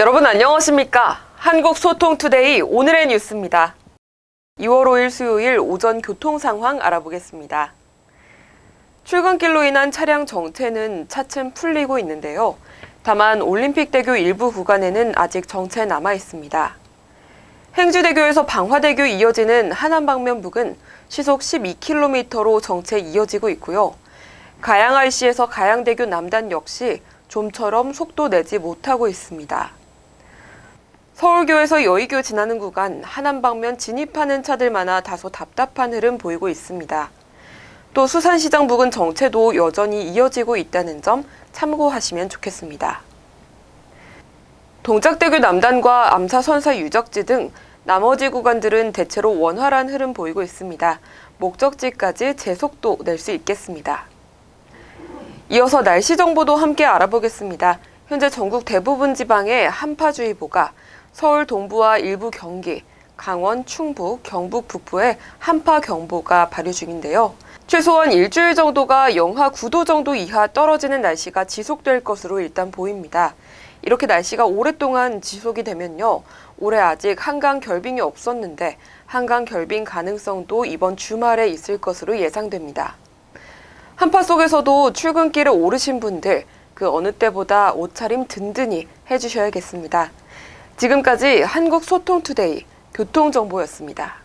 여러분 안녕하십니까? 한국소통투데이 오늘의 뉴스입니다. 2월 5일 수요일 오전 교통 상황 알아보겠습니다. 출근길로 인한 차량 정체는 차츰 풀리고 있는데요. 다만 올림픽대교 일부 구간에는 아직 정체 남아 있습니다. 행주대교에서 방화대교 이어지는 하남 방면 부근 시속 12km로 정체 이어지고 있고요. 가양 IC에서 가양대교 남단 역시 좀처럼 속도 내지 못하고 있습니다. 서울교에서 여의교 지나는 구간 하남 방면 진입하는 차들 많아 다소 답답한 흐름 보이고 있습니다. 또 수산시장 부근 정체도 여전히 이어지고 있다는 점 참고하시면 좋겠습니다. 동작대교 남단과 암사 선사 유적지 등 나머지 구간들은 대체로 원활한 흐름 보이고 있습니다. 목적지까지 제속도 낼 수 있겠습니다. 이어서 날씨 정보도 함께 알아보겠습니다. 현재 전국 대부분 지방에 한파주의보가 서울 동부와 일부 경기, 강원, 충북, 경북 북부에 한파 경보가 발효 중인데요. 최소한 일주일 정도가 영하 9도 정도 이하 떨어지는 날씨가 지속될 것으로 일단 보입니다. 이렇게 날씨가 오랫동안 지속이 되면요. 올해 아직 한강 결빙이 없었는데 한강 결빙 가능성도 이번 주말에 있을 것으로 예상됩니다. 한파 속에서도 출근길에 오르신 분들 그 어느 때보다 옷차림 든든히 해주셔야겠습니다. 지금까지 한국소통투데이 교통정보였습니다.